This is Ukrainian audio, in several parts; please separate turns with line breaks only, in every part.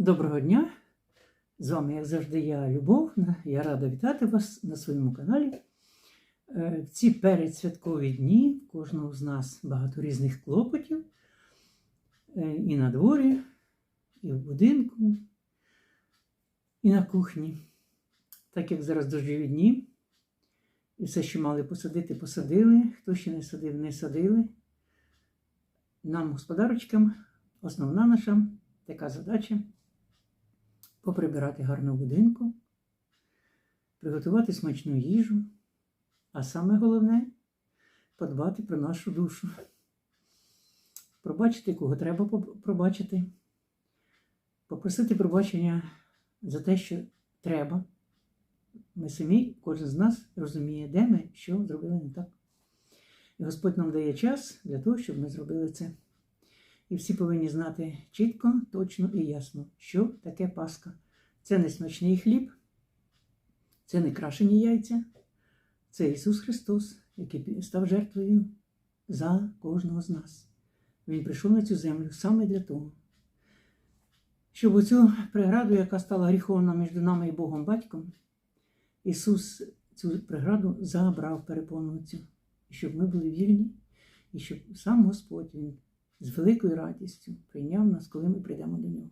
Доброго дня! З вами, як завжди, я Любов. Я рада вітати вас на своєму каналі. Е, В ці передсвяткові дні кожного з нас багато різних клопотів. Е, І на дворі, і в будинку, і на кухні. Так як зараз дощові дні, і все, що мали посадити, посадили. Хто ще не садив, не садили. Нам, господарочкам, основна наша така задача поприбирати гарно будинку, приготувати смачну їжу, а саме головне подбати про нашу душу. Пробачити, кого треба пробачити, попросити пробачення за те, що треба. Ми самі, кожен з нас розуміє, де ми, що зробили не так. І Господь нам дає час для того, щоб ми зробили це. І всі повинні знати чітко, точно і ясно, що таке Пасха. Це не смачний хліб, це не крашені яйця, це Ісус Христос, який став жертвою за кожного з нас. Він прийшов на цю землю саме для того, щоб оцю преграду, яка стала гріховна між нами і Богом Батьком, Ісус цю преграду забрав перепону щоб ми були вільні, і щоб сам Господь Він з великою радістю прийняв нас, коли ми прийдемо до нього.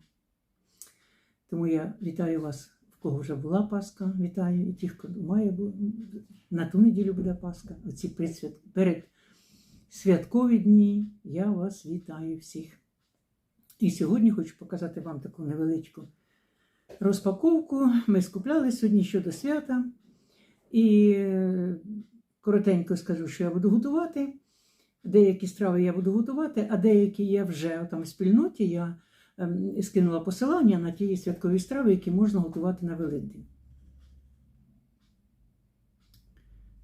Тому я вітаю вас, в кого вже була Пасха, вітаю і тих, хто має бу- на ту неділю буде Пасха. Оці предсвят... перед святкові дні я вас вітаю всіх. І сьогодні хочу показати вам таку невеличку розпаковку. Ми скупляли сьогодні щодо свята. І е, коротенько скажу, що я буду готувати. Деякі страви я буду готувати, а деякі я вже там в спільноті я скинула посилання на ті святкові страви, які можна готувати на Великдень.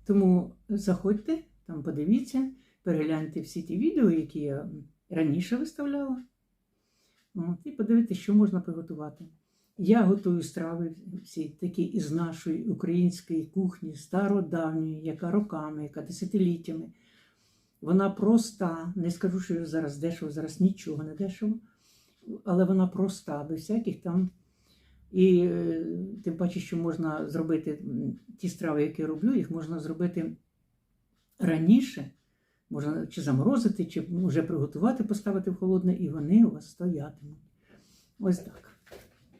Тому заходьте, там подивіться, перегляньте всі ті відео, які я раніше виставляла. От, і подивіться, що можна приготувати. Я готую страви всі такі із нашої української кухні, стародавньої, яка роками, яка десятиліттями. Вона проста, не скажу, що зараз дешево, зараз нічого не дешево, але вона проста, без всяких там. І е, тим паче, що можна зробити ті страви, які я роблю, їх можна зробити раніше, можна чи заморозити, чи вже приготувати, поставити в холодне, і вони у вас стоятимуть. Ось так.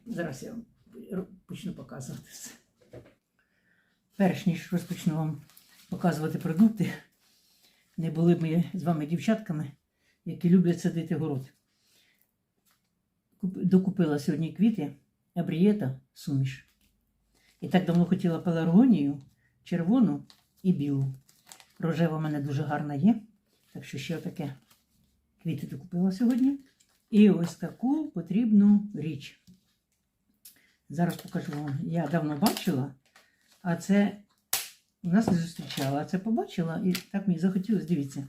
Зараз я почну показувати все. Перш ніж розпочну вам показувати продукти, не були б ми з вами дівчатками, які люблять садити город. Куп- Докупила сьогодні квіти абрієта суміш. І так давно хотіла пеларгонію, червону і білу. Рожева в мене дуже гарна є. Так що ще таке квіти докупила сьогодні. І ось таку потрібну річ. Зараз покажу вам. Я давно бачила, а це у нас не зустрічала, а це побачила і так мені захотілося, дивіться.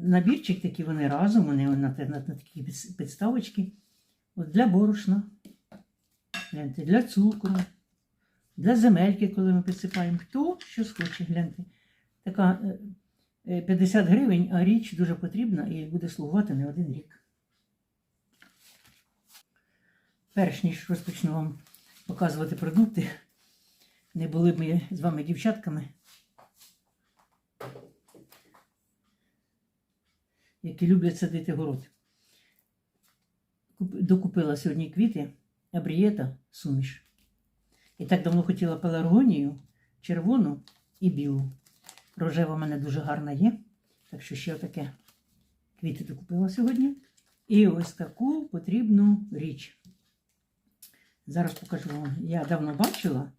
Набірчик такі вони разом, вони на, на, на такі підставочки. От для борошна, гляньте, для цукру, для земельки, коли ми підсипаємо. Хто що схоче, гляньте. Така е, е, 50 гривень, а річ дуже потрібна і буде слугувати не один рік. Перш ніж розпочну вам показувати продукти, не були б ми з вами дівчатками, які люблять садити город. Докупила сьогодні квіти абрієта суміш. І так давно хотіла пеларгонію, червону і білу. Рожева в мене дуже гарна є. Так що ще таке квіти докупила сьогодні. І ось таку потрібну річ. Зараз покажу вам. Я давно бачила,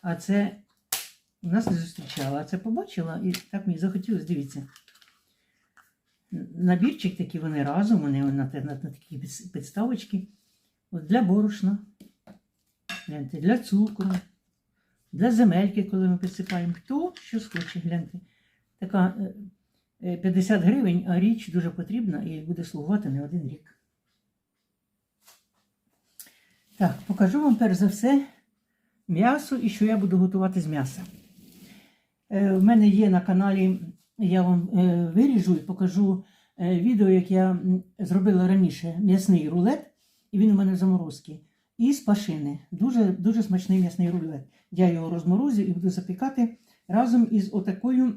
а це у нас не зустрічала, а це побачила і так мені захотілося, дивіться. Набірчик такі вони разом, вони на, на, на такі підставочки. От для борошна, гляньте, для цукру, для земельки, коли ми підсипаємо. Хто що схоче, гляньте. Така е, е, 50 гривень, а річ дуже потрібна і буде слугувати не один рік. Так, покажу вам перш за все м'ясо і що я буду готувати з м'яса. Е, в мене є на каналі, я вам е, виріжу і покажу е, відео, як я зробила раніше м'ясний рулет. і він у мене в заморозці. І з пашини. Дуже, дуже смачний м'ясний рулет. Я його розморозю і буду запікати разом із отакою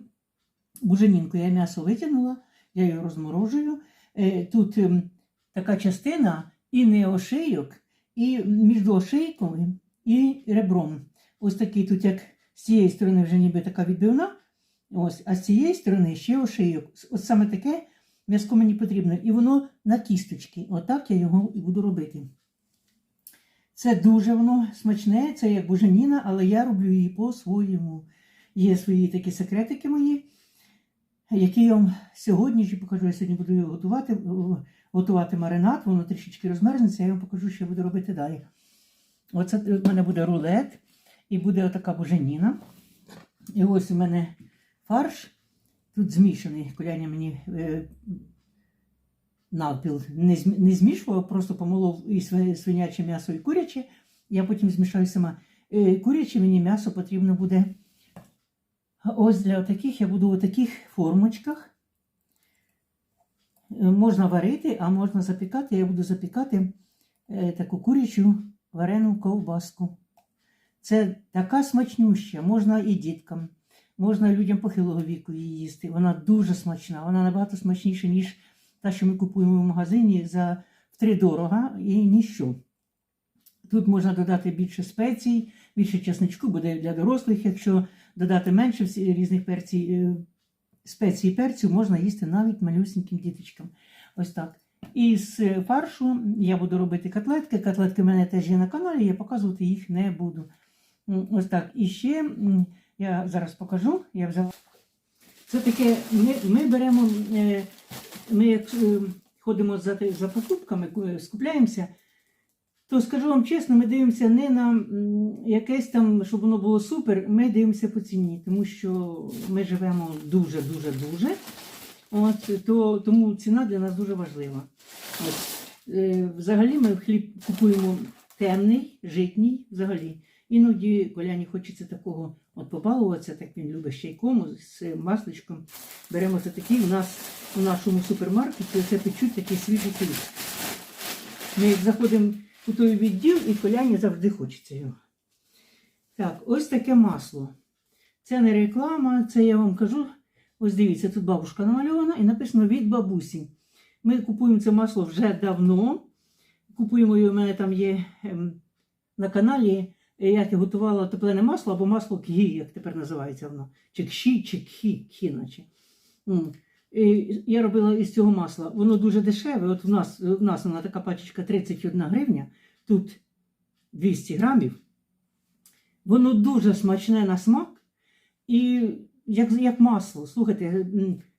буженінкою. Я м'ясо витягнула, я його розморожую. Е, Тут ем, така частина і не ошийок, і між ошийком і ребром. Ось такий тут, як з цієї сторони вже ніби така відбивна, ось, а з цієї сторони ще ошийок. Ось саме таке м'яско мені потрібно. І воно на кісточки. Отак я його і буду робити. Це дуже воно смачне, це як буженіна, але я роблю її по-своєму. Є свої такі секретики мої, які я вам сьогодні ж покажу. Я сьогодні буду його готувати, готувати маринад, воно трішечки розмерзнеться, я вам покажу, що я буду робити далі. Оце в мене буде рулет і буде отака буженіна. І ось у мене фарш. Тут змішаний. Коляня мені е, навпіл не, не змішував, просто помолов і свиняче м'ясо, і куряче. Я потім змішаю сама. Е, куряче мені м'ясо потрібно буде. Ось для таких я буду у таких формочках. Е, Можна варити, а можна запікати. Я буду запікати е, таку курячу варену ковбаску. Це така смачнюща, можна і діткам, можна людям похилого віку її їсти. Вона дуже смачна, вона набагато смачніша, ніж та, що ми купуємо в магазині за втридорога і ніщо. Тут можна додати більше спецій, більше чесничку, буде для дорослих. Якщо додати менше різних перцій, е, спецій і перцю, можна їсти навіть малюсеньким діточкам. Ось так. І з фаршу я буду робити котлетки. Котлетки в мене теж є на каналі, я показувати їх не буду. Ось так. І ще я зараз покажу. Я взяла. Це таке, ми, ми беремо, е, ми як е, ходимо за, за покупками, скупляємося, то скажу вам чесно, ми дивимося не на якесь там, щоб воно було супер, ми дивимося по ціні, тому що ми живемо дуже-дуже-дуже. То, тому ціна для нас дуже важлива. От, е, взагалі ми хліб купуємо темний, житній, взагалі. Іноді Коляні хочеться такого от побалуватися, так він любить з чайком, з масличком. Беремо це такий. У нас у нашому супермаркеті це печуть такий свіжий хліб. Ми заходимо у той відділ, і Коляні завжди хочеться його. Так, ось таке масло. Це не реклама, це я вам кажу. Ось дивіться, тут бабушка намальована і написано від бабусі. Ми купуємо це масло вже давно. Купуємо його, у мене там є ем, на каналі, як я готувала топлене масло або масло кгі, як тепер називається воно. Чи кші, чи кхі, кхі наче. І я робила із цього масла. Воно дуже дешеве. От у нас, у нас вона така пачечка 31 гривня, тут 200 грамів. Воно дуже смачне на смак. І як, як масло. Слухайте,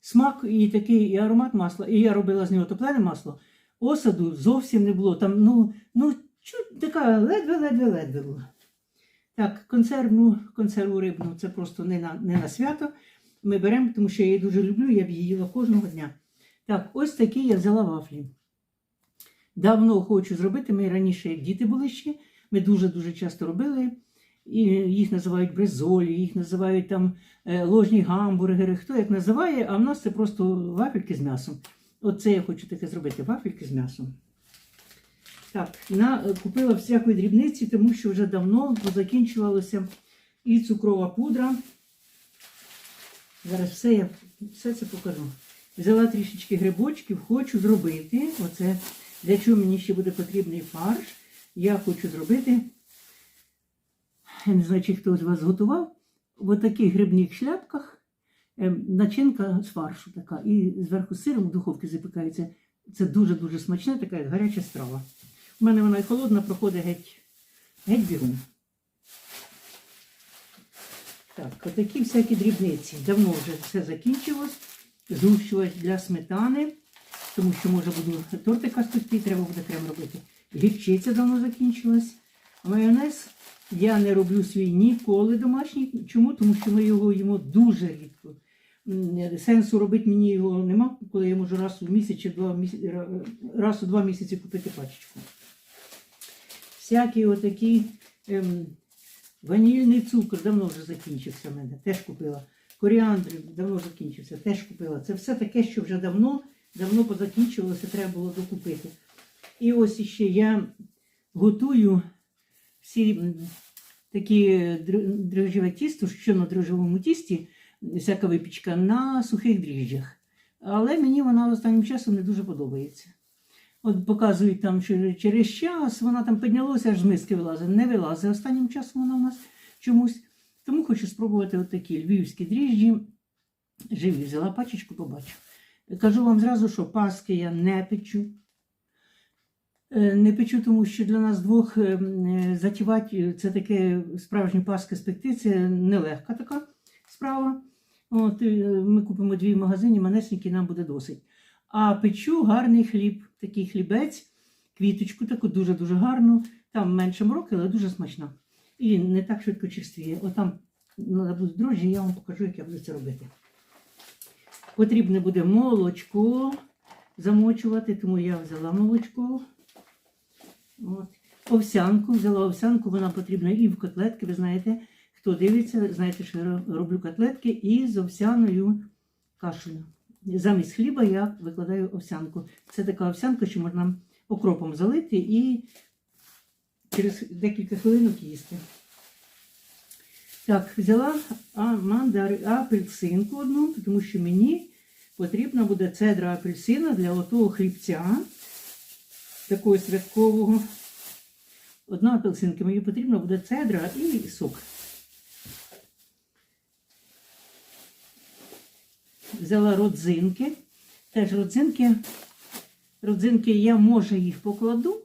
смак і такий і аромат масла. І я робила з нього топлене масло. Осаду зовсім не було. Там, ну, ну така ледве-ледве-ледве була. Так, консервну, консерву рибну це просто не на, не на свято. Ми беремо, тому що я її дуже люблю, я б її їла кожного дня. Так, ось такі я взяла вафлі. Давно хочу зробити. Ми раніше, як діти були ще, ми дуже-дуже часто робили. І їх називають бризолі, їх називають там е, ложні гамбургери, хто як називає, а в нас це просто вафельки з м'ясом. Оце я хочу таке зробити: вафельки з м'ясом. Так, на, е, купила всякої дрібниці, тому що вже давно закінчувалося і цукрова пудра. Зараз все, я, все це покажу. Взяла трішечки грибочків, хочу зробити. Оце для чого мені ще буде потрібний фарш. Я хочу зробити. Я не знаю, чи хтось з вас готував. В таких грибних шляпках ем, начинка з фаршу така. І зверху сиром в духовці запікається. Це дуже-дуже смачна, така гаряча страва. У мене вона і холодна, проходить геть, геть бігом. Так, отакі всякі дрібниці. Давно вже все закінчилось. Згущувач для сметани, тому що може буду тортика спекти, треба буде крем робити. Гірчиця давно закінчилась. Майонез я не роблю свій ніколи домашній. Чому? Тому що ми його їмо дуже рідко. Сенсу робити мені його нема, коли я можу раз у місяць чи два раз у два місяці купити пачечку. Всякі отакі ем, ванільний цукор давно вже закінчився в мене, теж купила. Коріандр давно закінчився, теж купила. Це все таке, що вже давно, давно позакінчувалося, треба було докупити. І ось іще я готую всі такі др- дрожжеве тісто, що на дрожжевому тісті, всяка випічка на сухих дріжджах. Але мені вона останнім часом не дуже подобається. От показують там, що через час вона там піднялася, аж з миски вилазить. Не вилазить останнім часом вона у нас чомусь. Тому хочу спробувати от такі львівські дріжджі. Живі, взяла пачечку, побачу. Кажу вам зразу, що паски я не печу. Е, Не печу, тому що для нас двох е, е, затівати це таке справжні паски спекти, це нелегка така справа. От, ми купимо дві в магазині, манесенькі нам буде досить. А печу гарний хліб, такий хлібець, квіточку таку дуже-дуже гарну. Там менше мороки, але дуже смачна. І не так швидко черствіє. Отам будуть дрожжі, я вам покажу, як я буду це робити. Потрібне буде молочко замочувати, тому я взяла молочко. От. Овсянку, взяла овсянку, вона потрібна і в котлетки. Ви знаєте, хто дивиться, знаєте, що я роблю котлетки із овсяною кашею. Замість хліба я викладаю овсянку. Це така овсянка, що можна окропом залити і через декілька хвилинок їсти. Так, взяла мандар, апельсинку одну, тому що мені потрібна буде цедра апельсина для отого хлібця, такого святкового. Одна апельсинка, мені потрібна буде цедра і сок. Взяла родзинки. Теж родзинки. Родзинки я може їх покладу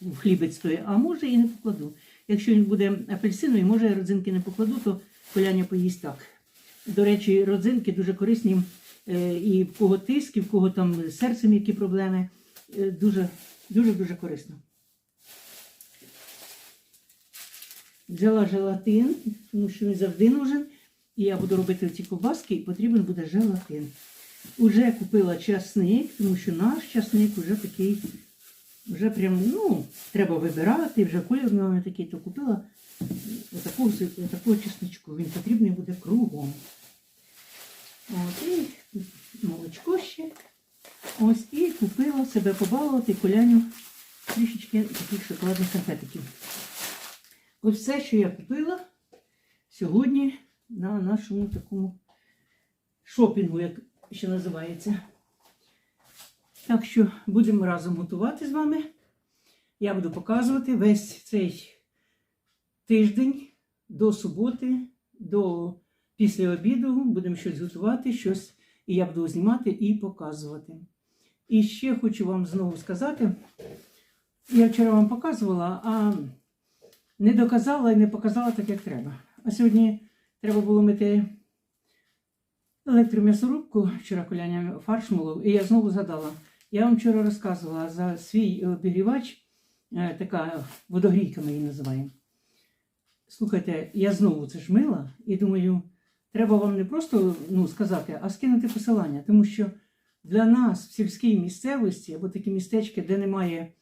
в хлібець той, а може і не покладу. Якщо він буде апельсиновий, може я родзинки не покладу, то коляня поїсть так. До речі, родзинки дуже корисні е, і в кого тиск, і в кого там з серцем які проблеми. Е, Дуже, дуже, дуже корисно. Взяла желатин, тому що він завжди нужен. І я буду робити ці ковбаски, і потрібен буде желатин. Уже купила часник, тому що наш часник вже такий, вже прям, ну, треба вибирати, вже колір в нього не такий, то купила отакого, отакого чесничку. Він потрібний буде кругом. От, і молочко ще. Ось, і купила себе побалувати коляню трішечки таких шоколадних конфетиків. Ось все, що я купила сьогодні на нашому такому шопінгу, як ще називається. Так що будемо разом готувати з вами. Я буду показувати весь цей тиждень до суботи, до після обіду. Будемо щось готувати, щось, і я буду знімати і показувати. І ще хочу вам знову сказати: я вчора вам показувала, а не доказала і не показала так, як треба. А сьогодні треба було мити електром'ясорубку, вчора коляня фарш молов, і я знову згадала. Я вам вчора розказувала за свій обігрівач, е, така водогрійка ми її називаємо. Слухайте, я знову це ж мила і думаю, треба вам не просто ну, сказати, а скинути посилання, тому що для нас в сільській місцевості або такі містечки, де немає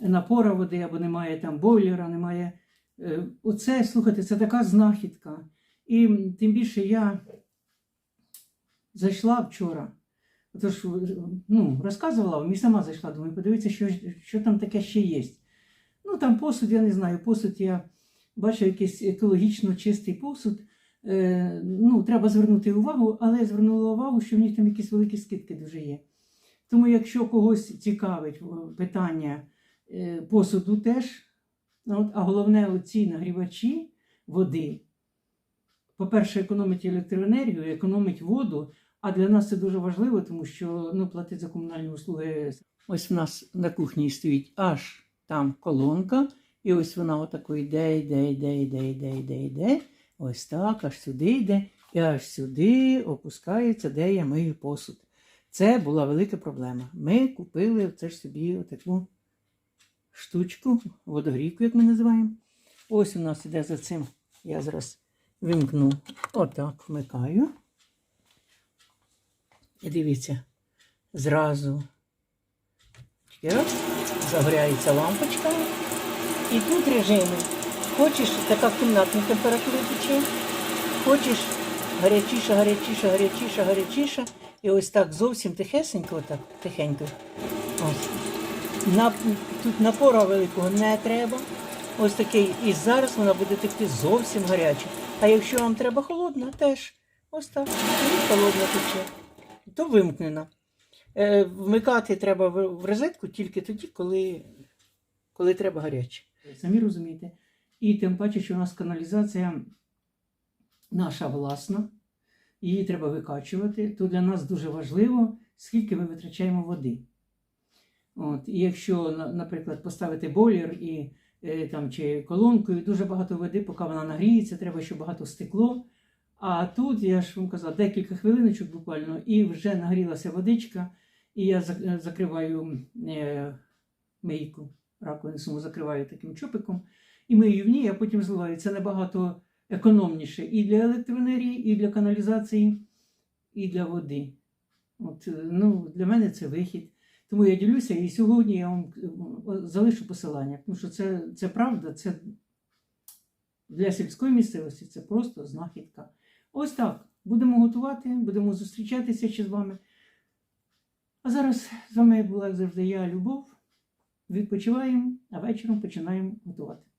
напора води, або немає там бойлера, немає. е, Оце, слухайте, це така знахідка. І тим більше я зайшла вчора. Тож, ну, розказувала і сама зайшла, думаю, подивіться, що, що там таке ще є. Ну, там посуд, я не знаю, посуд я бачу якийсь екологічно чистий посуд. Е, ну, треба звернути увагу, але я звернула увагу, що в них там якісь великі скидки дуже є. Тому, якщо когось цікавить питання е, посуду теж, а головне оці нагрівачі води, по-перше, економить електроенергію, економить воду. А для нас це дуже важливо, тому що ну, платить за комунальні услуги. Ось в нас на кухні стоїть аж там колонка, і ось вона отако йде, йде, йде, йде, йде, йде, йде. Ось так, аж сюди йде, і аж сюди опускається, де я мию посуд. Це була велика проблема. Ми купили це ж собі отаку штучку, водогрійку, як ми називаємо. Ось у нас іде за цим. Я зараз вимкну. Отак вмикаю. І дивіться, зразу раз, загоряється лампочка. І тут режими. Хочеш така кімнатна температура тече, хочеш гарячіша, гарячіша, гарячіша, гарячіша. І ось так зовсім тихесенько, отак, тихенько. Ось. На, тут напора великого не треба. Ось такий. І зараз вона буде текти зовсім гаряча. А якщо вам треба холодна, теж ось так. І холодна тече. То вимкнена. Е, вмикати треба в, розетку тільки тоді, коли, коли треба гаряче. Самі розумієте. І тим паче, що у нас каналізація наша власна, її треба викачувати, то для нас дуже важливо, скільки ми витрачаємо води. От, і якщо, наприклад, поставити бойлер і там, чи колонкою, дуже багато води, поки вона нагріється, треба, щоб багато стекло. А тут, я ж вам казав, декілька хвилиночок буквально, і вже нагрілася водичка, і я е, закриваю е, мийку, раковину саму закриваю таким чопиком, і мию в ній, а потім зливаю. Це набагато економніше і для електроенергії, і для каналізації, і для води. От, е, ну, для мене це вихід. Тому я ділюся і сьогодні я вам е, залишу посилання, тому що це, це правда, це для сільської місцевості це просто знахідка. Ось так. Будемо готувати, будемо зустрічатися ще з вами. А зараз з вами була завжди я, Любов. Відпочиваємо, а вечором починаємо готувати.